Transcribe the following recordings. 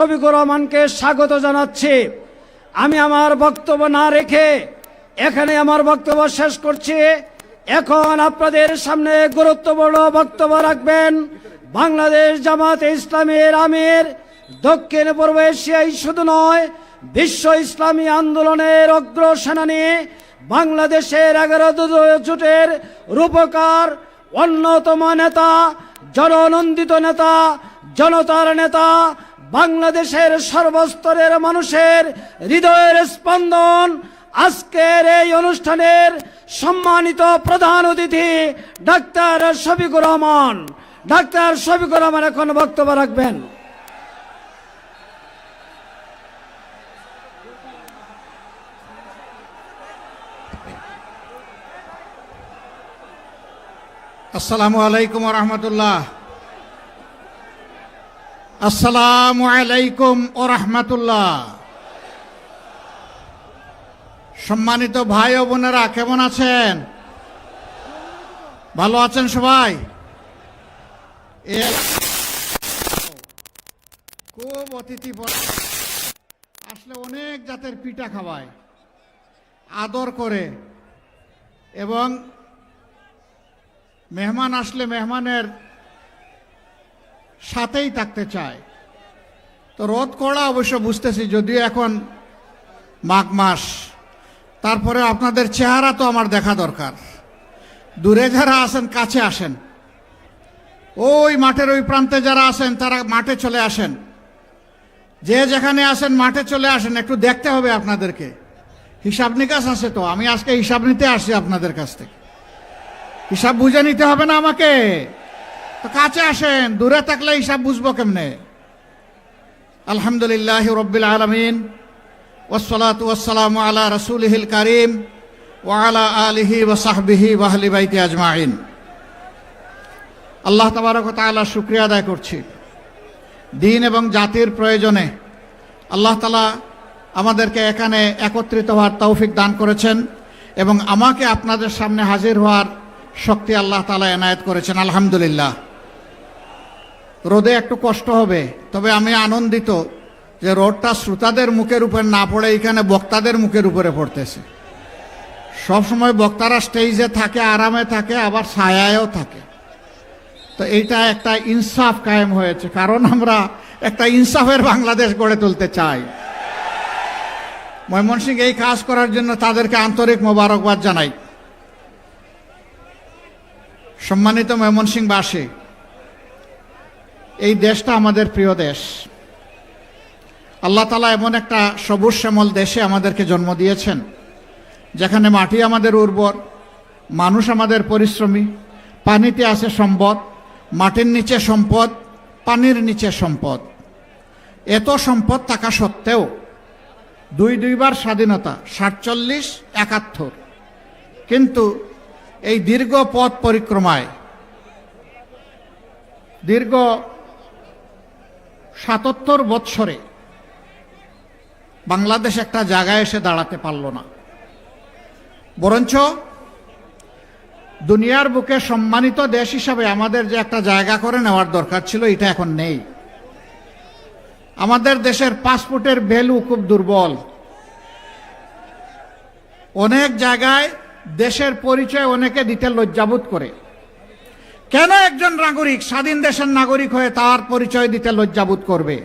শফিকুর রহমানকে স্বাগত জানাচ্ছি। আমি আমার বক্তব্য না রেখে এখানে আমার বক্তব্য শেষ করছি। এখন আপনাদের সামনে গুরুত্বপূর্ণ বক্তব্য রাখবেন। বাংলাদেশ জামাতে ইসলামের আমির, দক্ষিণ পূর্ব এশিয়ায় শুধু নয়, বিশ্ব ইসলামী আন্দোলনের অগ্র সেনানী বাংলাদেশের এগারো জোটের রূপকার, অন্যতম নেতা, জননন্দিত নেতা, জনতার নেতা বাংলাদেশের সর্বস্তরের মানুষের হৃদয়ের স্পন্দন আজকের এই অনুষ্ঠানের সম্মানিত প্রধান অতিথি ডাক্তার শফিকুর রহমান। ডাক্তার শফিকুর রহমান, এখন বক্তব্য রাখবেন। আসসালামু আলাইকুম রহমতুল্লাহ। আসসালামু আলাইকুম ও রহমতুল্লাহ। সম্মানিত ভাই ও বোনেরা, কেমন আছেন? ভালো আছেন সবাই? খুব অতিথি আসলে অনেক জাতের পিঠা খাওয়ায়, আদর করে, এবং মেহমান আসলে মেহমানের সাথেই থাকতে চায়। তো রোদ কড়া অবশ্য বুঝতেছি, যদিও এখন মাঘ মাস। তারপরে আপনাদের চেহারা তো আমার দেখা দরকার। দূরে যারা আসেন কাছে আসেন। ওই মাঠের ওই প্রান্তে যারা আসেন তারা মাঠে চলে আসেন। যে যেখানে আসেন, মাঠে চলে আসেন, একটু দেখতে হবে আপনাদেরকে। হিসাব নিকাশ আছে তো, আমি আজকে হিসাব নিতে আসছি আপনাদের কাছ থেকে। হিসাব বুঝে নিতে হবে না আমাকে। তো কাছে আসেন, দূরে থাকলে হিসাব বুঝব কেমনে? আলহামদুলিল্লাহ রব্বিল আলমিন ওসলাত ওসালাম আলা রসুলহিল করিম ওয়ালা আলিহি ওসাহবিহি ওয়াহলি বাইতি আজমাইন। আল্লাহ তাবারক তাআলা শুক্রিয়া আদায় করছি। দিন এবং জাতির প্রয়োজনে আল্লাহ তালা আমাদেরকে এখানে একত্রিত হওয়ার তৌফিক দান করেছেন এবং আমাকে আপনাদের সামনে হাজির হওয়ার শক্তি আল্লাহ তালা এনায়েত করেছেন। আলহামদুলিল্লাহ। রোদে একটু কষ্ট হবে। তবে আমি আনন্দিত যে রোদটা শ্রোতাদের মুখের উপর না পড়ে এখানে বক্তাদের মুখের উপরে পড়তেছে। সবসময় বক্তারা স্টেজে থাকে, আরামে থাকে, আবার ছায়ায়ও থাকে। তো এইটা একটা ইনসাফ কায়েম হয়েছে, কারণ আমরা একটা ইনসাফের বাংলাদেশ গড়ে তুলতে চাই। ময়মনসিংহ এই কাজ করার জন্য তাদেরকে আন্তরিক মোবারকবাদ জানাই। সম্মানিত ময়মনসিংহবাসী এই দেশটা আমাদের প্রিয় দেশ। আল্লাহ তালা এমন একটা সবুজ শ্যামল দেশে আমাদেরকে জন্ম দিয়েছেন, যেখানে মাটি আমাদের উর্বর, মানুষ আমাদের পরিশ্রমী, পানিতে আছে সম্পদ, মাটির নিচে সম্পদ, পানির নিচে সম্পদ। এত সম্পদ থাকা সত্ত্বেও দুই দুইবার স্বাধীনতা, সাতচল্লিশ, একাত্তর। কিন্তু এই দীর্ঘ পথ পরিক্রমায়, দীর্ঘ সাতাত্তর বৎসরে বাংলাদেশ একটা জায়গায় এসে দাঁড়াতে পারল না। বরঞ্চ দুনিয়ার বুকে সম্মানিত দেশ হিসাবে আমাদের যে একটা জায়গা করে নেওয়ার দরকার ছিল, এটা এখন নেই। আমাদের দেশের পাসপোর্টের ভ্যালু খুব দুর্বল। অনেক জায়গায় দেশের পরিচয় অনেকে দিতে লজ্জাবোধ করে। কেন একজন নাগরিক স্বাধীন দেশের নাগরিক হয়ে তার পরিচয় দিতে লজ্জাবোধ করবে?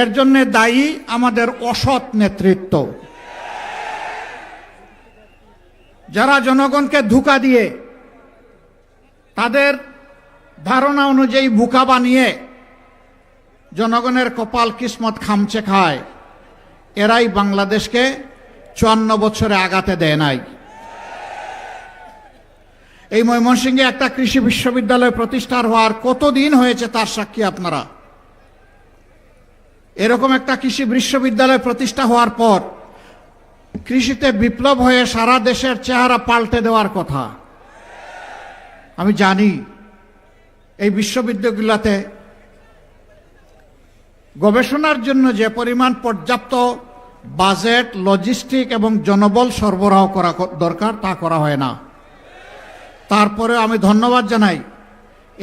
এর জন্য দায়ী আমাদের অসৎ নেতৃত্ব। যারা জনগণকে ধোকা দিয়ে তাদের ধারণা অনুযায়ী বুকা বানিয়ে জনগণের কপাল কিসমত খামচে খায়, এরাই বাংলাদেশকে চুয়ান্ন বছরে আগাতে দেয় নাই। এই ময়মনসিংহে একটা কৃষি বিশ্ববিদ্যালয় প্রতিষ্ঠার হওয়ার কতদিন হয়েছে তার সাক্ষী আপনারা? এরকম একটা কৃষি বিশ্ববিদ্যালয় প্রতিষ্ঠা হওয়ার পর কৃষিতে বিপ্লব হয়ে সারা দেশের চেহারা পাল্টে দেওয়ার কথা। আমি জানি এই বিশ্ববিদ্যালয়গুলোতে গবেষণার জন্য যে পরিমাণ পর্যাপ্ত বাজেট, লজিস্টিক এবং জনবল সরবরাহ করা দরকার তা করা হয় না। তারপরে আমি ধন্যবাদ জানাই,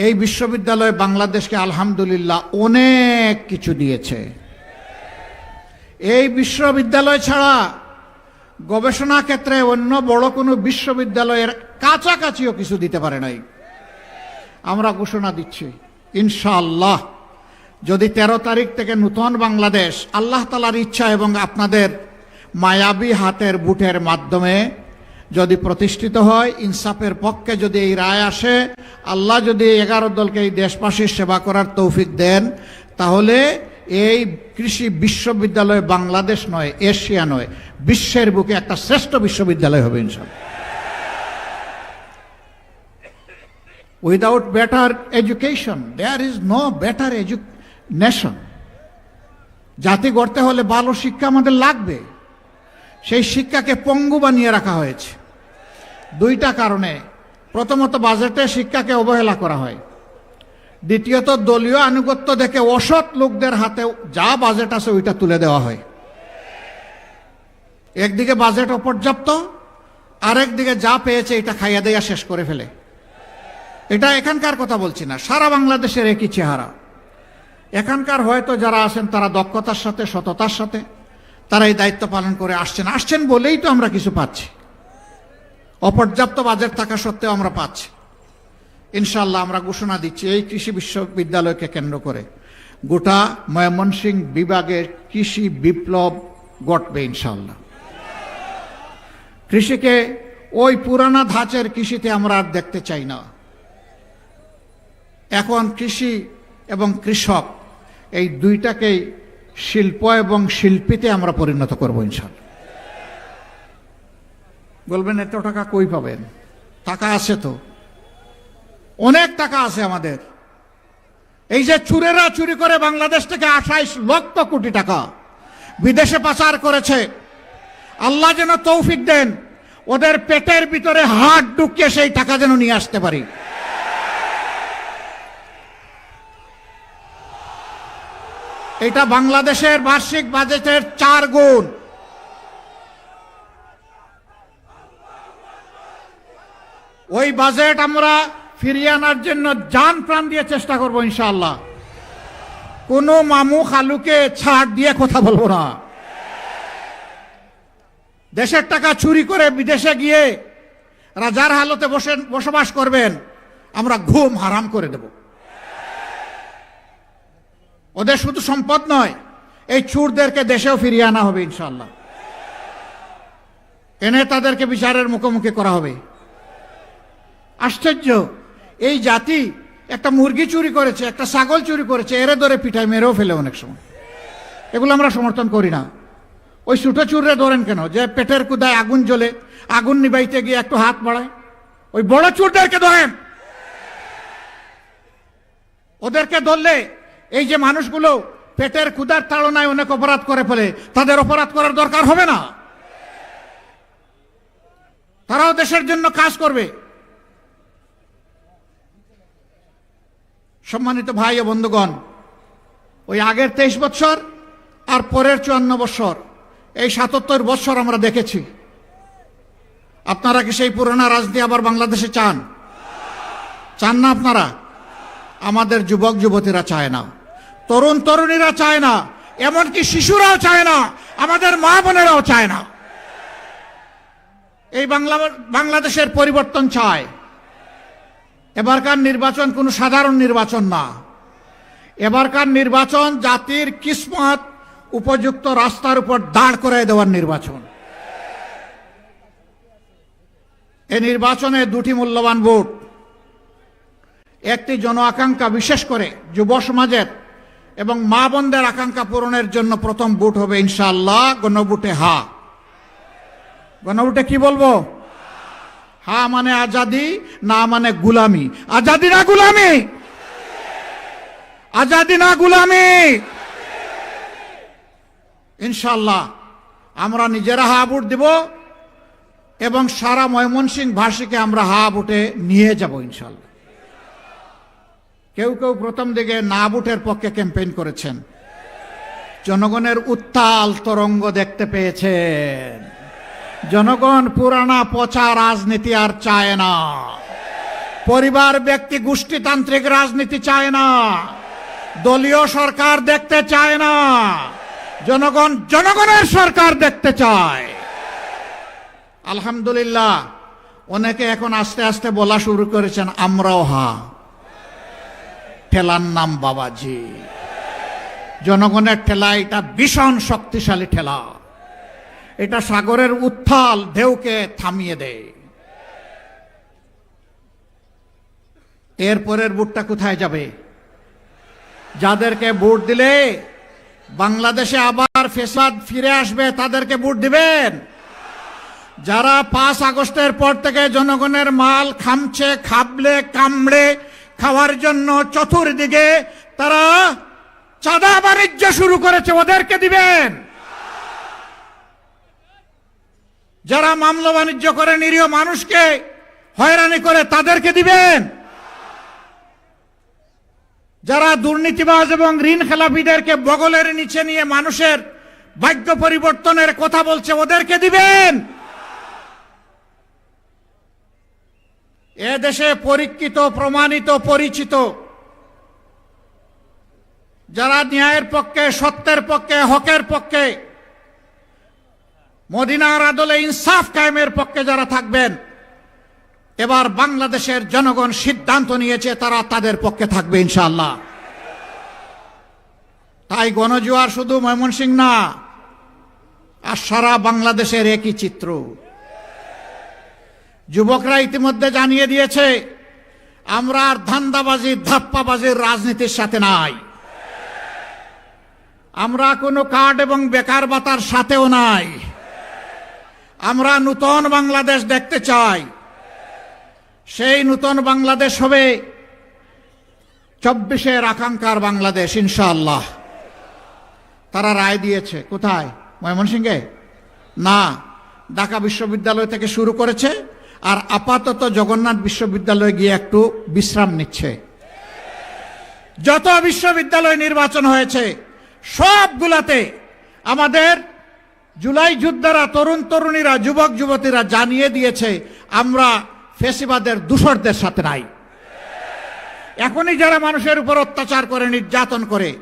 এই বিশ্ববিদ্যালয় বাংলাদেশকে আলহামদুলিল্লাহ অনেক কিছু দিয়েছে। এই বিশ্ববিদ্যালয় ছাড়া গবেষণা ক্ষেত্রে অন্য বড় কোনো বিশ্ববিদ্যালয়ের কাছাকাছিও কিছু দিতে পারে নাই। আমরা ঘোষণা দিচ্ছি, ইনশাআল্লাহ, যদি তেরো তারিখ থেকে নূতন বাংলাদেশ আল্লাহ তালার ইচ্ছা এবং আপনাদের মায়াবী হাতের বুটের মাধ্যমে যদি প্রতিষ্ঠিত হয়, ইনসাফের পক্ষে যদি এই রায় আসে, আল্লাহ যদি এগারো দলকে এই দেশবাসীর সেবা করার তৌফিক দেন, তাহলে এই কৃষি বিশ্ববিদ্যালয় বাংলাদেশ নয়, এশিয়া নয়, বিশ্বের বুকে একটা শ্রেষ্ঠ বিশ্ববিদ্যালয় হবে ইনশাল্লাহ without better education, there is no better edu- nation. জাতি গড়তে হলে ভালো শিক্ষা আমাদের লাগবে। সেই শিক্ষাকে পঙ্গু বানিয়ে রাখা হয়েছে। দুইটা কারণে। প্রথমত, বাজেটে শিক্ষাকে অবহেলা করা হয়। দ্বিতীয়ত, দলীয় আনুগত্য দেখে অসৎ লোকদের হাতে যা বাজেট আছে ওইটা তুলে দেওয়া হয়। একদিকে বাজেট অপর্যাপ্ত, আরেকদিকে যা পেয়েছে এটা খাইয়া দেয়া শেষ করে ফেলে। এটা এখানকার কথা বলছি না, সারা বাংলাদেশের একই চেহারা। এখানকার হয়তো যারা আছেন তারা দক্ষতার সাথে, সততার সাথে তারা এই দায়িত্ব পালন করে আসছেন। আসছেন বলেই তো আমরা কিছু পাচ্ছি। অপর্যাপ্ত বাজেট থাকা সত্ত্বেও আমরা পাচ্ছি। ইনশাল্লাহ আমরা ঘোষণা দিচ্ছি, এই কৃষি বিশ্ববিদ্যালয়কে কেন্দ্র করে গোটা ময়মনসিংহ বিভাগের কৃষি বিপ্লব ঘটবে ইনশাল্লাহ কৃষিকে ওই পুরানা ধাঁচের কৃষিতে আমরা আর দেখতে চাই না। এখন কৃষি এবং কৃষক এই দুইটাকেই শিল্প এবং শিল্পীতে আমরা পরিণত করব ইনশাল বলবেন, এত টাকা কই পাবেন? টাকা আছে তো। অনেক টাকা আছে আমাদের। এই যে চুরেরা চুরি করে বাংলাদেশ থেকে আঠাইশ লক্ষ কোটি টাকা বিদেশে পাচার করেছে। আল্লাহ যেন তৌফিক দেন, ওদের পেটের ভিতরে হাত ঢুকিয়ে সেই টাকা যেন নিয়ে আসতে পারি। এটা বাংলাদেশের বার্ষিক বাজেটের চার গুণ। ওই বাজেট আমরা ফিরিয়ে আনার জন্য যান প্রাণ দিয়ে চেষ্টা করব ইনশাল্লাহ কোনো মামু খালুকে ছাড় দিয়ে কথা বলব না। দেশের টাকা চুরি করে বিদেশে গিয়ে রাজার হালতে বসে বসবাস করবেন, আমরা ঘুম হারাম করে দেব। ওদের শুধু সম্পদ নয়, এই চুরদেরকে দেশেও ফিরিয়ে আনা হবে ইনশাল্লাহ এনে তাদেরকে বিচারের মুখোমুখি করা হবে। আশ্চর্য, এই জাতি একটা মুরগি চুরি করেছে, একটা ছাগল চুরি করেছে, এরে ধরে পিঠায় মেরেও ফেলে অনেক সময়। এগুলো আমরা সমর্থন করি না। ওই ছোটো চুররে ধরেন কেন? যে পেটের কুদায় আগুন জ্বলে, আগুন নিবাইতে গিয়ে একটু হাত বাড়ায়। ওই বড় চুরদেরকে ধরেন। ওদেরকে ধরলে এই যে মানুষগুলো পেটের ক্ষুদার তাড়নায় অনেক অপরাধ করে ফেলে, তাদের অপরাধ করার দরকার হবে না। তারাও দেশের জন্য কাজ করবে। সম্মানিত ভাই ও বন্ধুগণ, ওই আগের তেইশ বছর আর পরের চুয়ান্ন বছর এই সাতাত্তর বছর আমরা দেখেছি। আপনারা কি সেই পুরোনো রাজনীতি আবার বাংলাদেশে চান? চান না আপনারা? আমাদের যুবক যুবতীরা চায় না। তরুণ তরুণীরা চায় না, এমনকি শিশুরাও চায় না, আমাদের মা বোনেরাও চায় না। এই বাংলা, বাংলাদেশের পরিবর্তন চায়। এবারকার নির্বাচন কোনো সাধারণ নির্বাচন না। এবারকার নির্বাচন জাতির কিসমত উপযুক্ত রাস্তার উপর দাঁড় করে দেওয়ার নির্বাচন। এই নির্বাচনে দুটি মূল্যবান ভোট। একটি জন আকাঙ্ক্ষা বিশেষ করে যুব সমাজের এবং মা বোনদের আকাঙ্ক্ষা পূরণের জন্য প্রথম বুট হবে ইনশাআল্লাহ গণভোটে হা। গণভোটে কি বলব? হা মানে আজাদি, না মানে গুলামি। আজাদি না গুলামি? আজাদি না গুলামি? ইনশাল্লাহ আমরা নিজেরা হা বুট দিব এবং সারা ময়মনসিংহ ভাষীকে আমরা হা বুটে নিয়ে যাব ইনশাল্লাহ কেউ কেউ প্রথম দিকে না বুটের পক্ষে ক্যাম্পেইন করেছেন। জনগণের উত্তাল তরঙ্গ দেখতে পেয়েছেন। জনগণ পুরানা পচা রাজনীতি আর চায় না। পরিবার, ব্যক্তি, গোষ্ঠীতান্ত্রিক রাজনীতি চায় না। দলীয় সরকার দেখতে চায় না। জনগণ জনগণের সরকার দেখতে চায়। আলহামদুলিল্লাহ, অনেকে এখন আস্তে আস্তে বলা শুরু করেছেন, আমরাও হা। ঠেলার নাম বাবাজি। জনগণের ঠেলা, এটা ভীষণ শক্তিশালী ঠেলা। এটা সাগরের উত্থাল ঢেউকে থামিয়ে দেয়। এরপরের বুটটা কোথায় যাবে? যাদেরকে ভোট দিলে বাংলাদেশে আবার ফেসাদ ফিরে আসবে, তাদেরকে ভোট দিবেন। যারা পাঁচ আগস্টের পর থেকে জনগণের মাল খামছে, খাবলে, কামড়ে খাওয়ার জন্য চতুর্দিকে তারা চাঁদা বাণিজ্য শুরু করেছে, ওদেরকে দিবেন। যারা মামলা বাণিজ্য করে, নিরীহ মানুষকে হয়রানি করে, তাদেরকে দিবেন। যারা দুর্নীতিবাজ এবং ঋণ খেলাপিদেরকে বগলের নিচে নিয়ে মানুষের ভাগ্য পরিবর্তনের কথা বলছে, ওদেরকে দিবেন। এ দেশে পরীক্ষিত, প্রমাণিত, পরিচিত, যারা ন্যায়ের পক্ষে, সত্যের পক্ষে, হকের পক্ষে, মদিনার আদলে ইনসাফ কায়েমের পক্ষে যারা থাকবেন, এবার বাংলাদেশের জনগণ সিদ্ধান্ত নিয়েছে তারা তাদের পক্ষে থাকবে ইনশাল্লাহ তাই গণজোয়ার শুধু ময়মনসিং না, আর সারা বাংলাদেশের একই চিত্র। যুবকরা ইতিমধ্যে জানিয়ে দিয়েছে, আমরা আর ধান্দাবাজি ধাপ্পাবাজির রাজনীতির সাথে নাই। আমরা কোনো কার্ড এবং বেকার বাতার সাথেও নাই। আমরা নূতন বাংলাদেশ দেখতে চাই। সেই নূতন বাংলাদেশ হবে চব্বিশের আকাঙ্ক্ষার বাংলাদেশ, ইনশাআল্লাহ। তারা রায় দিয়েছে। কোথায়? ময়মনসিংহে? না। ঢাকা বিশ্ববিদ্যালয় থেকে শুরু করেছে। আর আপাতত জগন্নাথ বিশ্ববিদ্যালয়ে গিয়ে একটু বিশ্রাম নিচ্ছে। যত বিশ্ববিদ্যালয় নির্বাচন হয়েছে, সবগুলাতে আমাদের জুলাই যোদ্ধারা তরুণ তরুণীরা, যুবক যুবতীরা জানিয়ে দিয়েছে, আমরা ফেসিবাদের দূষরদের সাথে নাই। এখনই যারা মানুষের উপর অত্যাচার করে, নির্যাতন করে,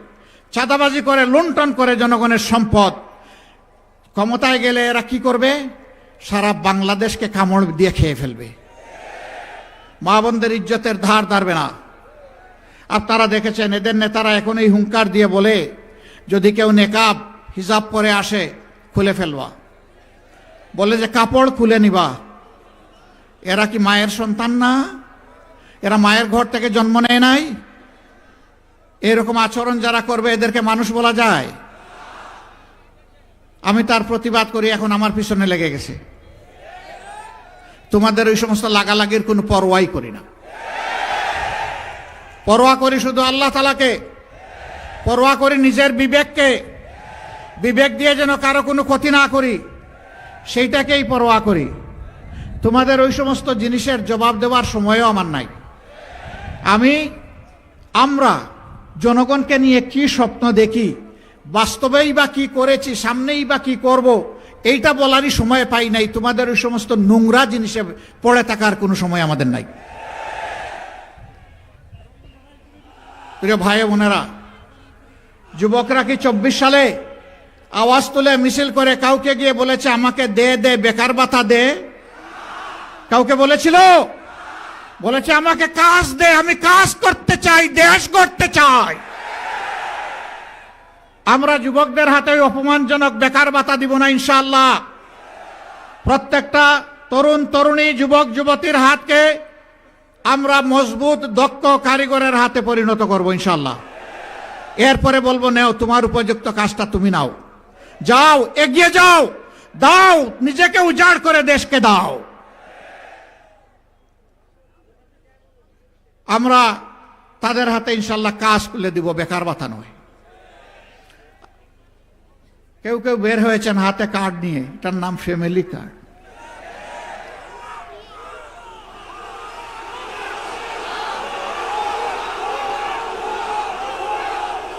চাঁদাবাজি করে, লুণ্ঠন করে জনগণের সম্পদ, ক্ষমতায় গেলে এরা কি করবে? সারা বাংলাদেশকে কামড় দিয়ে খেয়ে ফেলবে। মা বোনদের ইজ্জতের ধার ধারবে না। আর তারা দেখেছেন, এদের নেতারা এখন এই হুঙ্কার দিয়ে বলে, যদি কেউ নেকাব, হিজাব পরে আসে, খুলে ফেলবা। বলে যে, কাপড় খুলে নিবা। এরা কি মায়ের সন্তান না? এরা মায়ের ঘর থেকে জন্ম নেয় নাই? এরকম আচরণ যারা করবে, এদেরকে মানুষ বলা যায়। আমি তার প্রতিবাদ করি, এখন আমার পিছনে লেগে গেছে। তোমাদের ওই সমস্ত লাগালাগির কোনো পরোয়াই করি না। পরোয়া করি শুধু আল্লাহ তালাকে পরোয়া করি নিজের বিবেককে। বিবেক দিয়ে যেন কারও কোনো ক্ষতি না করি, সেইটাকেই পরোয়া করি। তোমাদের ওই সমস্ত জিনিসের জবাব দেওয়ার সময়ও আমার নাই। আমি, আমরা, জনগণকে নিয়ে কি স্বপ্ন দেখি বাস্তবেই বা কি করেছি, সামনেই বা কি করব, এইটা বলারই সময় পাই নাই। তোমাদের ওই সমস্ত নোংরা জিনিসে পড়ে থাকার কোনো সময় আমাদের নাই। প্রিয় ভাই বোনেরা, যুবকরা কি চব্বিশ সালে আওয়াজ তুলে মিছিল করে কাউকে গিয়ে বলেছে, আমাকে দে দে, বেকার ভাতা দে কাউকে বলেছিল? বলেছে, আমাকে কাজ দে, আমি কাজ করতে চাই, দেশ করতে চাই। আমরা যুবকদের হাতে অপমানজনক বেকার ভাতা দিব না ইনশাল্লাহ প্রত্যেকটা তরুণ তরুণী, যুবক, যুবতীর হাতকে আমরা মজবুত, দক্ষ কারিগরের হাতে পরিণত করব ইনশাল্লাহ এরপরে বলব, নেও, তোমার উপযুক্ত কাজটা তুমি নাও। যাও, এগিয়ে যাও, দাও, নিজেকে উজাড় করে দেশকে দাও। আমরা তাদের হাতে ইনশাল্লাহ কাজ তুলে দিব, বেকার বাতা নয়। কেউ কেউ বের হয়েছেন হাতে কার্ড নিয়ে। এটার নাম ফ্যামিলি কার্ড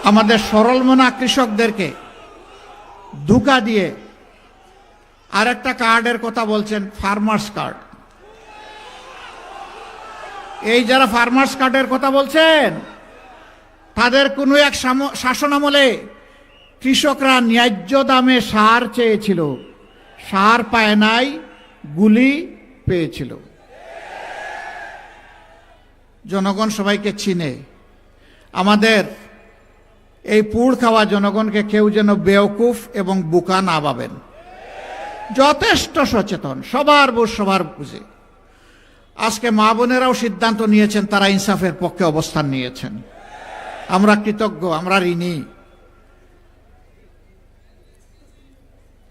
আমাদের সরল মনা কৃষকদেরকে ধোকা দিয়ে আরেকটা কার্ডের কথা বলছেন ফার্মার্স কার্ড এই যারা ফার্মার্স কার্ডের কথা বলছেন, তাদের কোনো এক সাম- শাসনামলে কৃষকরা ন্যায্য দামে সার চেয়েছিল। সার পায় নাই, গুলি পেয়েছিল। জনগণ সবাইকে চিনে। আমাদের এই পুড় খাওয়া জনগণকে কেউ যেন বেওকুফ এবং বুকা না পাবেন যথেষ্ট সচেতন, সবার বুঝ, সবার বুঝে। আজকে মা বোনেরাও সিদ্ধান্ত নিয়েছেন, তারা ইনসাফের পক্ষে অবস্থান নিয়েছেন। আমরা কৃতজ্ঞ, আমরা ঋণী।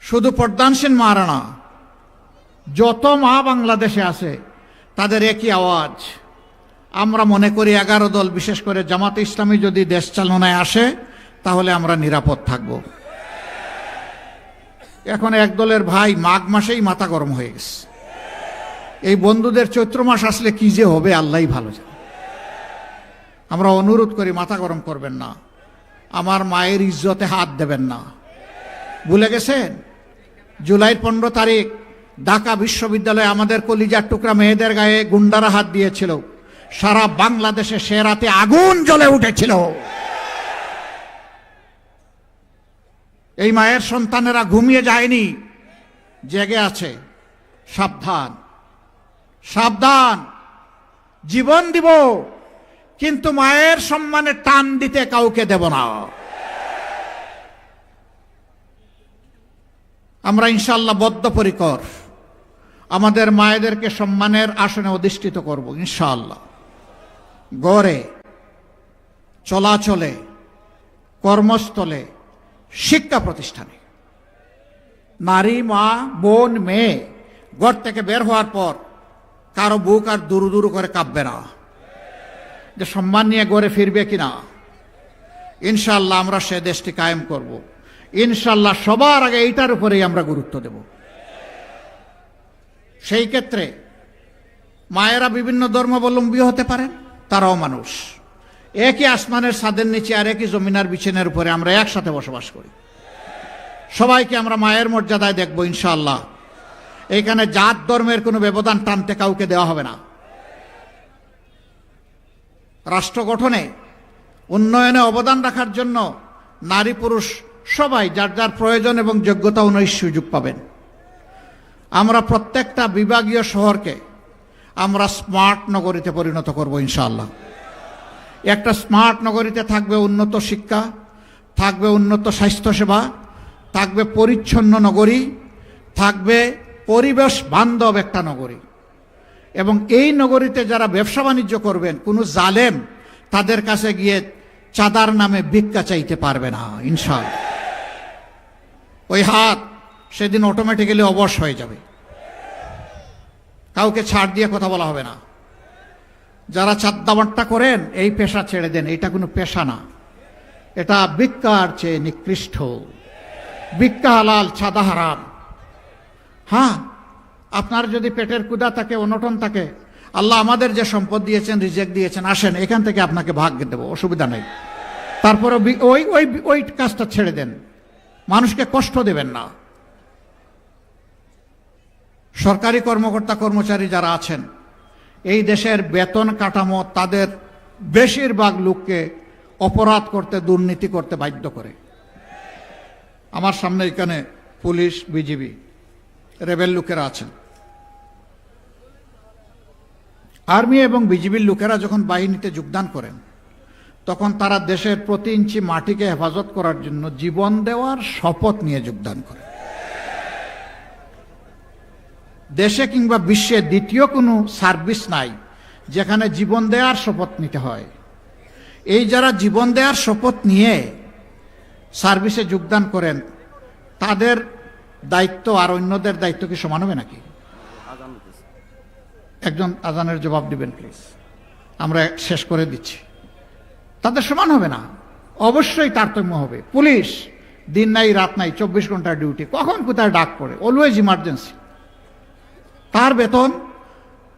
শুধু পর্দানসীন মারা যত মা বাংলাদেশে আছে, তাদের একই আওয়াজ। আমরা মনে করি এগারো দল, বিশেষ করে জামাত ইসলামী যদি দেশ চালনায় আসে, তাহলে আমরা নিরাপদ থাকব। এখন এক দলের ভাই মাঘ মাসেই মাথা গরম হয়ে গেছে। এই বন্ধুদের চৈত্র মাস আসলে কি যে হবে আল্লাহই ভালো জানে। আমরা অনুরোধ করি, মাথা গরম করবেন না। আমার মায়ের ইজ্জতে হাত দেবেন না। ভুলে গেছেন? জুলাইয়ের পনেরো তারিখ ঢাকা বিশ্ববিদ্যালয়ে আমাদের কলিজার টুকরা মেয়েদের গায়ে গুন্ডারা হাত দিয়েছিল। সারা বাংলাদেশে সে রাতে আগুন জ্বলে উঠেছিল। এই মায়ের সন্তানেরা ঘুমিয়ে যায়নি, জেগে আছে। সাবধান সাবধান। জীবন দিব, কিন্তু মায়ের সম্মানে টান দিতে কাউকে দেব না। আমরা ইনশাল্লাহ বদ্ধপরিকর। আমাদের মায়েদেরকে সম্মানের আসনে অধিষ্ঠিত করব, ইনশাআল্লাহ। গড়ে, চলাচলে, কর্মস্থলে, শিক্ষা প্রতিষ্ঠানে। নারী, মা, বোন, মেয়ে, ঘর থেকে বের হওয়ার পর কারও বুক আর দুরু দুরু করে কাঁপবে না। যে সম্মান নিয়ে গড়ে ফিরবে কিনা ইনশাল্লাহ আমরা সে দেশটি কায়েম করব। ইনশাল্লাহ সবার আগে এইটার উপরেই আমরা গুরুত্ব দেব। সেই ক্ষেত্রে মায়েরা বিভিন্ন ধর্মাবলম্বী হতে পারেন, তারাও মানুষ। একই আসমানের ছাদের নিচে আর একই জমিনার বিছানের উপরে আমরা একসাথে বসবাস করি। সবাইকে আমরা মায়ের মর্যাদায় দেখব ইনশাল্লাহ এখানে জাত ধর্মের কোনো ব্যবধান টানতে কাউকে দেওয়া হবে না। রাষ্ট্র গঠনে উন্নয়নে অবদান রাখার জন্য নারী পুরুষ সবাই যার যার প্রয়োজন এবং যোগ্যতা অনুযায়ী সুযোগ পাবেন। আমরা প্রত্যেকটা বিভাগীয় শহরকে আমরা স্মার্ট নগরীতে পরিণত করব ইনশাআল্লাহ। একটা স্মার্ট নগরীতে থাকবে উন্নত শিক্ষা, থাকবে উন্নত স্বাস্থ্যসেবা, থাকবে পরিচ্ছন্ন নগরী, থাকবে পরিবেশ বান্ধব একটা নগরী। এবং এই নগরীতে যারা ব্যবসা বাণিজ্য করবেন, কোনো জালেম তাদের কাছে গিয়ে চাঁদার নামে ভিক্ষা চাইতে পারবে না ইনশাল ওই হাত সেদিন অটোমেটিক্যালি অবশ হয়ে যাবে। কাউকে ছাড় দিয়ে কথা বলা হবে না। যারা চাঁদাবাট্টা করেন, এই পেশা ছেড়ে দেন, এটা কোনো পেশা না। এটা ভিক্ষার চেয়ে নিকৃষ্ট। ভিক্ষা হালাল ছাদা হারাম। হ্যাঁ আপনার যদি পেটের কুদা থাকে, অনটন থাকে, আল্লাহ আমাদের যে সম্পদ দিয়েছেন রিজেক্ট দিয়েছেন, আসেন, এখান থেকে আপনাকে ভাগ দেবো, অসুবিধা নেই। তারপরে ওই ওই ওই কাজটা ছেড়ে দেন। মানুষকে কষ্ট দেবেন না। সরকারি কর্মকর্তা, কর্মচারী যারা আছেন, এই দেশের বেতন কাঠামো তাদের বেশিরভাগ লোককে অপরাধ করতে, দুর্নীতি করতে বাধ্য করে। আমার সামনে এখানে পুলিশ, বিজিবি, রেবেল লোকেরা আছেন। আর্মি এবং বিজিবির লোকেরা যখন বাহিনীতে যোগদান করেন তখন তারা দেশের প্রতি ইঞ্চি মাটিকে হেফাজত করার জন্য জীবন দেওয়ার শপথ নিয়ে যোগদান করে। দেশে কিংবা বিশ্বে দ্বিতীয় কোনো সার্ভিস নাই যেখানে জীবন দেওয়ার শপথ নিতে হয়। এই যারা জীবন দেওয়ার শপথ নিয়ে সার্ভিসে যোগদান করেন, তাদের দায়িত্ব আর অন্যদের দায়িত্ব কি সমান হবে নাকি? একজন আজানের জবাব দিবেন, প্লিজ। আমরা শেষ করে দিচ্ছি। তাদের সমান হবে না। অবশ্যই তারতম্য হবে। পুলিশ দিন নাই, রাত নাই, চব্বিশ ঘণ্টা ডিউটি কখন কোথায় ডাক পড়ে? অলওয়েজ ইমার্জেন্সি তার বেতন,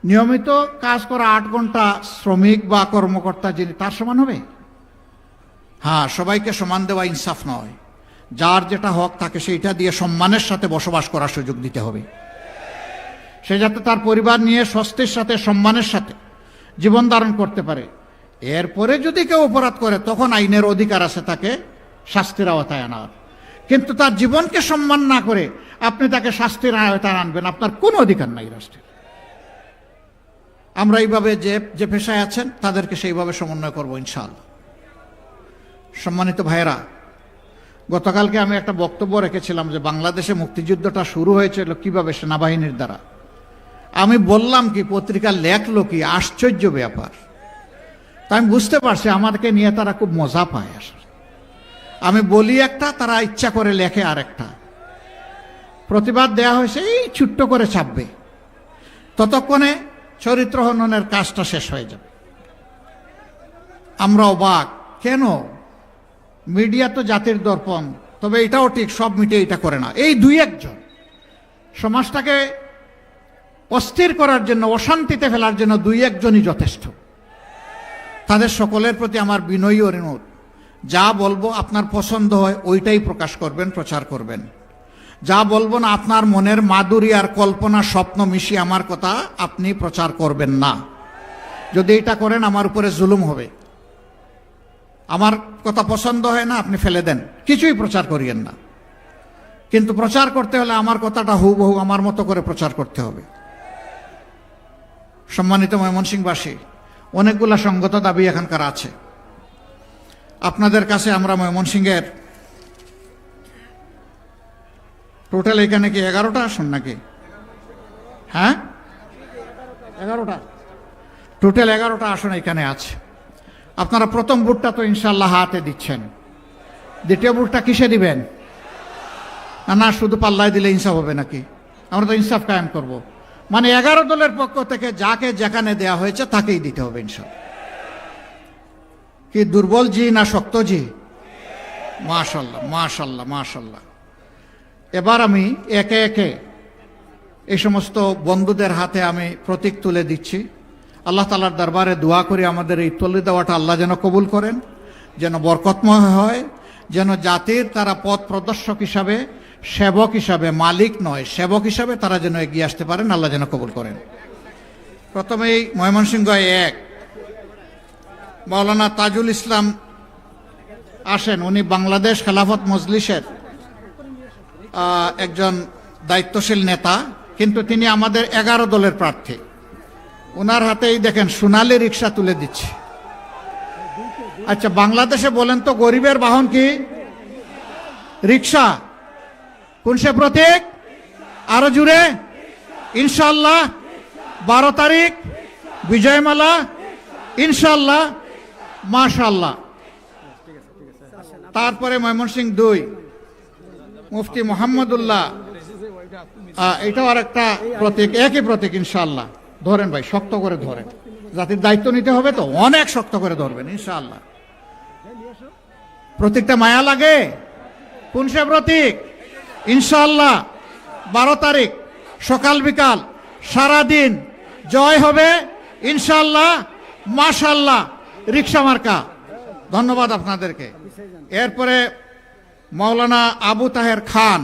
নিয়মিত কাজ করা আট ঘণ্টা শ্রমিক বা কর্মকর্তা যিনি, তার সমান হবে? হ্যাঁ সবাইকে সমান দেওয়া ইনসাফ নয়। যার যেটা হক তাকে সেইটা দিয়ে সম্মানের সাথে বসবাস করার সুযোগ দিতে হবে। সে যাতে তার পরিবার নিয়ে স্বস্তির সাথে, সম্মানের সাথে জীবন ধারণ করতে পারে। এরপরে যদি কেউ অপরাধ করে, তখন আইনের অধিকার আছে তাকে শাস্তির আওতায় আনার কিন্তু তার জীবনকে সম্মান না করে আপনি তাকে শাস্তির আওতায় আনবেন, আপনার কোনো অধিকার নাই রাষ্ট্রের। আমরা এইভাবে যে যে পেশায় আছেন, তাদেরকে সেইভাবে সমন্বয় করব ইনশাআল্লাহ। সম্মানিত ভাইয়েরা, গতকালকে আমি একটা বক্তব্য রেখেছিলাম যে বাংলাদেশে মুক্তিযুদ্ধটা শুরু হয়েছিল কীভাবে সেনাবাহিনীর দ্বারা। আমি বললাম কি পত্রিকা লেখলো কি আশ্চর্য ব্যাপার। তা আমি বুঝতে পারছি, আমাদেরকে নিয়ে তারা খুব মজা পায় আসলে। আমি বলি একটা, তারা ইচ্ছা করে লেখে আরেকটা। প্রতিবাদ দেয়া হয়েছে, এই ছুট্ট করে ছাপবে। ততক্ষণে চরিত্র হননের কাজটা শেষ হয়ে যাবে। আমরা অবাক, কেন? মিডিয়া তো জাতির দর্পণ, তবে এটাও ঠিক, সব মিডিয়া এটা করে না। এই দুই একজন, সমাজটাকে অস্থির করার জন্য, অশান্তিতে ফেলার জন্য দুই একজনই যথেষ্ট। তাদের সকলের প্রতি আমার বিনয়ী অনুরোধ। যা বলব আপনার পছন্দ হয়, ওইটাই প্রকাশ করবেন, প্রচার করবেন। যা বলব না আপনার মনের মাধুরী আর কল্পনা স্বপ্ন মিশিয়ে আমার কথা আপনি প্রচার করবেন না। যদি এটা করেন, আমার উপরে জুলুম হবে। আমার কথা পছন্দ হয় না, আপনি ফেলে দেন। কিছুই প্রচার করিয়েন না। কিন্তু প্রচার করতে হলে আমার কথাটা হুবহু আমার মতো করে প্রচার করতে হবে। সম্মানিত ময়মনসিংহবাসী অনেকগুলা সঙ্গত দাবি এখানকার আছে। আপনাদের কাছে আমরা ময়মনসিংহের টোটাল এখানে কি এগারোটা আসুন নাকি? হ্যাঁ? এগারোটা। টোটাল এগারোটা আসন এখানে আছে। আপনারা প্রথম বুটটা তো ইনশাল্লাহ হাতে দিচ্ছেন। দ্বিতীয় বুটটা কিসে দিবেন? না, শুধু পাল্লায় দিলে ইনসাফ হবে নাকি? আমরা তো ইনসাফ কায়েম করব। মানে এগারো দলের পক্ষ থেকে যাকে যেখানে দেয়া হয়েছে তাকেই দিতে হবে ইনসাফ কি দুর্বল জি না শক্ত জি? মাশাল্লাহ মাশাল্লাহ মাশাল্লাহ। এবার আমি একে একে এই সমস্ত বন্ধুদের হাতে আমি প্রতীক তুলে দিচ্ছি। আল্লাহ তালার দরবারে দোয়া করি আমাদের এই তুলে দেওয়াটা আল্লাহ যেন কবুল করেন, যেন বরকতময় হয়, যেন জাতির তারা পথ প্রদর্শক হিসাবে সেবক হিসাবে মালিক নয়, সেবক হিসাবে তারা যেন এগিয়ে আসতে পারেন, আল্লাহ যেন কবুল করেন। প্রথমেই ময়মনসিংহ এক। মৌলানা তাজুল ইসলাম আসেন, উনি বাংলাদেশ খেলাফত মজলিসের একজন দায়িত্বশীল নেতা, কিন্তু তিনি আমাদের এগারো দলের প্রার্থী। ওনার হাতেই দেখেন সোনালি রিক্সা তুলে দিচ্ছে। আচ্ছা বাংলাদেশে বলেন তো গরিবের বাহন কি? রিক্সা কোন সে প্রতীক? আরও জুড়ে। ইনশাল্লাহ বারো তারিখ, বিজয়মালা। ইনশাল্লাহ মাশাল্লাহ তারপরে ময়মনসিং দুই। মুফতি মোহাম্মদুল্লাহ। এটাও আর একটা প্রতীক, একই প্রতীক ইনশাল্লাহ ধরেন ভাই, শক্ত করে ধরেন। জাতির দায়িত্ব নিতে হবে তো, অনেক শক্ত করে ধরবেন ইনশাল্লাহ প্রতীকটা মায়া লাগে। কোন সে প্রতীক? ইনশাল্লাহ বারো তারিখ সকাল বিকাল সারাদিন জয় হবে। ইনশাল্লাহ মাশাল্লাহ রিক্সা মার্কা। ধন্যবাদ আপনাদেরকে। এরপরে মৌলানা আবু তাহের খান,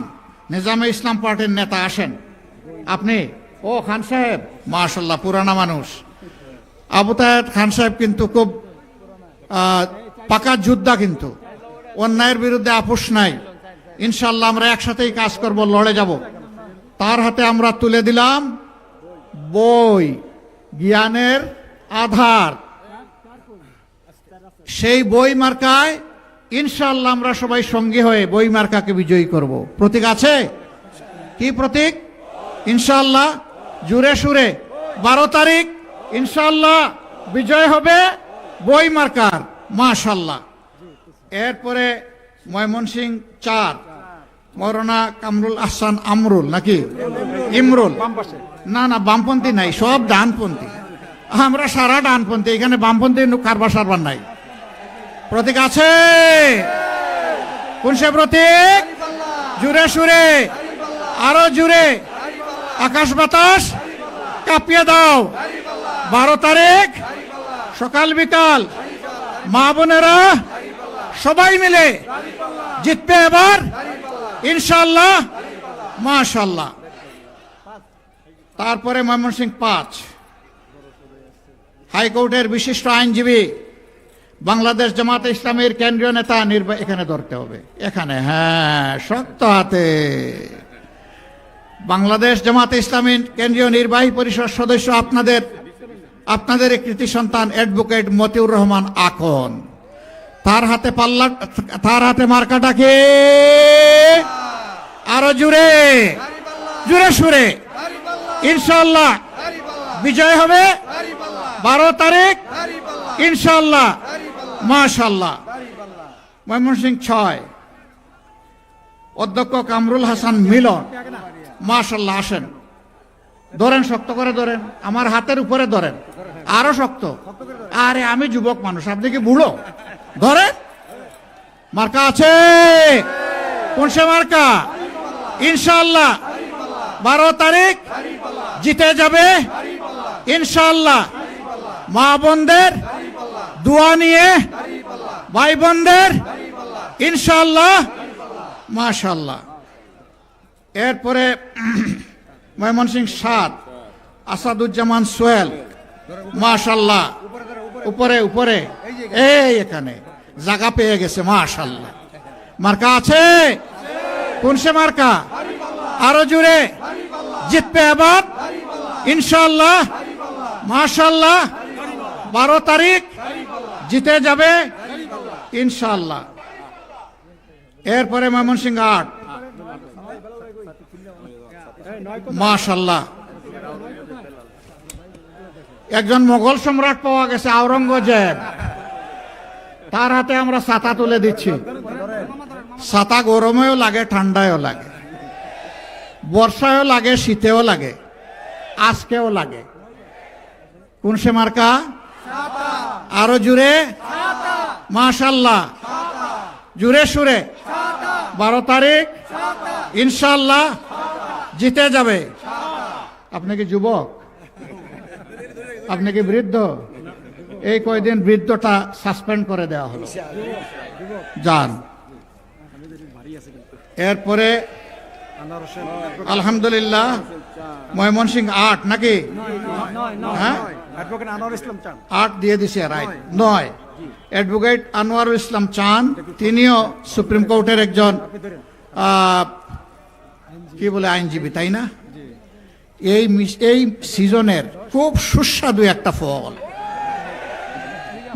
নিজামে ইসলাম পার্টির নেতা আসেন। আপনি? ও খান সাহেব। মাশাল্লাহ পুরানা মানুষ। আবু তাহের খান সাহেব কিন্তু খুব পাকা যোদ্ধা কিন্তু। অন্যায়ের বিরুদ্ধে আপোষ নাই। ইনশাল্লাহ আমরা একসাথেই কাজ করব, লড়ে যাব। তার হাতে আমরা তুলে দিলাম বই, জ্ঞানের আধার। সেই বই মার্কায় ইনশাল্লাহ আমরা সবাই সঙ্গী হয়ে বই মার্কাকে বিজয়ী করব। প্রতীক আছে? কি প্রতীক? ইনশাল্লাহ জুড়ে সুরে। বারো তারিখ ইনশাল্লাহ বিজয় হবে বই মার্কার। মাশাল্লাহ এরপরে ময়মনসিং চার মৌলানা কামরুল আহসান আমরুল নাকি? ইমরুল। না না, বামপন্থী নাই, সব ডানপন্থী। আমরা সারা ডানপন্থী, এখানে বামপন্থী কারবার সারবার নাই। প্রতীক আছে? কোন সে প্রতীক? জুড়ে সুরে, আরও জুড়ে। আকাশ বাতাস, কাঁপিয়ে দাও। বারো তারিখ, সকাল বিকাল। মা বোনেরা সবাই মিলে জিতবে এবার? ইনশাল্লাহ মাশাল্লাহ তারপরে ময়মনসিং পাঁচ। হাইকোর্টের বিশিষ্ট আইনজীবী বাংলাদেশ জামাতে ইসলামের কেন্দ্রীয় নেতা নির্বা এখানে ধরতে হবে। এখানে হ্যাঁ শক্ত হাতে। বাংলাদেশ জামাতে ইসলামী কেন্দ্রীয় নির্বাহী পরিষদ সদস্য আপনাদের আপনাদের কৃতি সন্তান অ্যাডভোকেট মতিউর রহমান আকন তার হাতে পাল্লা, তার হাতে মার্কাটাকে আরও জুড়ে। জুড়ে সুরে। ইনশাল্লাহ বিজয় হবে বারো তারিখ। ইনশাল্লাহ মাশাল্লাহ ময়মনসিং ছয়। অধ্যক্ষ কামরুল হাসান মিলন। মাশাল্লাহ আসেন। ধরেন, শক্ত করে ধরেন। আমার হাতের উপরে ধরেন। আরও শক্ত। আরে, আমি যুবক মানুষ। আপনি কি বুড়ো? ধরেন মার্কা আছে? কোন সে মার্কা? ইনশাল্লাহ বারো তারিখ জিতে যাবে। ইনশাল্লাহ মা বোনদের দোয়া নিয়ে ভাই বোনদের ইনশাল্লাহ মাশাল্লাহ এরপরে ময়মনসিং সাত, আসাদুজ্জামান সোহেল। মাশাল্লাহ উপরে উপরে এই এখানে। জায়গা পেয়ে গেছে মাশাল্লাহ মার্কা আছে? কোন সে মার্কা? আরও জুড়ে জিতবে এবার? ইনশাল্লাহ মাশাল্লাহ বারো তারিখ জিতে যাবে? ইনশাল্লাহ এরপরে ময়মনসিংহ আট। মাশাল্লাহ একজন মোগল সম্রাট পাওয়া গেছে আওরঙ্গজেব। তার হাতে আমরা ছাতা তুলে দিচ্ছি। ছাতা গরমেও লাগে, ঠান্ডায়ও লাগে। বর্ষায়ও লাগে, শীতেও লাগে। আজকেও লাগে। কোন সে মার্কা? আরও জুড়ে? মাশাল্লাহ। জুড়ে সুরে। বারো তারিখ? ইনশাল্লাহ। জিতে যাবে। আপনি কি যুবক? আপনি কি বৃদ্ধ? এই কয়দিন বৃদ্ধটা সাসপেন্ড করে দেওয়া হলো। যান। এরপরে আলহামদুলিল্লাহ ময়মনসিং আট নাকি? হ্যাঁ? আনোয়ার আট দিয়ে দিছে রাইট নয়। অ্যাডভোকেট আনোয়ারুল ইসলাম চান, তিনিও সুপ্রিম কোর্টের একজন কি বলে আইনজীবী, তাই না? এই এই সিজনের খুব সুস্বাদু একটা ফল।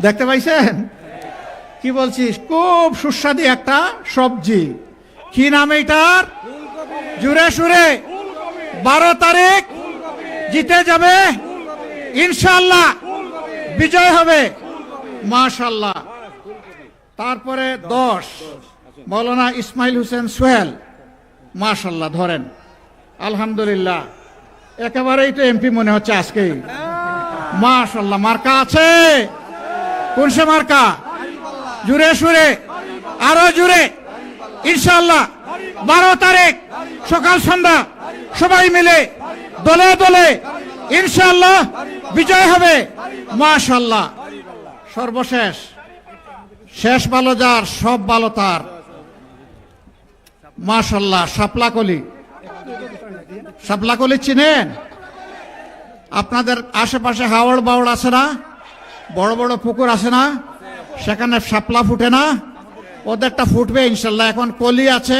দেখতে পাইছেন? কি বলছিস? খুব সুস্বাদু একটা সবজি। কি নাম এটার জুড়ে সুরে। বারো তারিখ জিতে যাবে। ইনশাল্লাহ বিজয় হবে। মাশাল্লাহ তারপরে দশ। মৌলানা ইসমাইল হোসেন সোহেল। মাশাল্লাহ ধরেন। আলহামদুলিল্লাহ। একেবারেই তো এমপি মনে হচ্ছে আজকে মাশাল্লাহ মার্কা আছে? কোন সে মার্কা? জুড়ে সুরে আরও জুড়ে। ইনশাল্লাহ বারো তারিখ সকাল সন্ধ্যা সবাই মিলে দলে দলে ইনশাল্লাহ বিজয় হবে। মাশাল্লাহ সর্বশেষ। শেষ ভালো যার সব ভালো তার। মাশাল্লাহ সাপলাকলি সাপলাকলি চিনেন? আপনাদের আশেপাশে হাওড় বাওড় আছে না? বড় বড় পুকুর আছে না? সেখানে শাপলা ফুটে না? ওদেরটা ফুটবে ইনশাল্লাহ। এখন কলি আছে,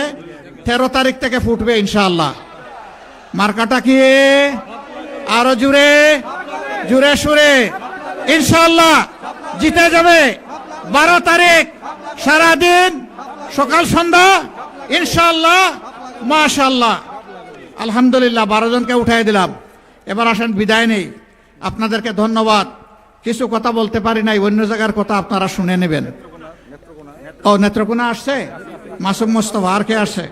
তেরো তারিখ থেকে ফুটবে ইনশাল্লাহ। মার্কাটা কি? আরও জুড়ে জুড়ে সুরে। ইনশাল্লাহ, জিতে যাবে। বারো তারিখ, সারাদিন সকাল সন্ধ্যা, ইনশাল্লাহ, মাশাল্লাহ। আলহামদুলিল্লাহ বারো জনকে উঠাই দিলাম। এবার আসেন বিদায় নেই। আপনাদেরকে ধন্যবাদ। কিছু কথা বলতে পারি নাই অন্য জায়গার কথা আপনারা শুনে নেবেন। ও নেত্রকোনা আসছে? মাসুম মোস্তফা আর কে আসছে?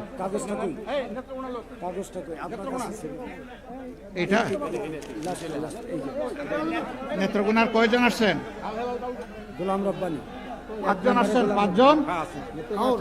এটা নেত্রকোনার কয়জন আসছেন? গোলাম রব্বানি। পাঁচজন আসছেন পাঁচজন?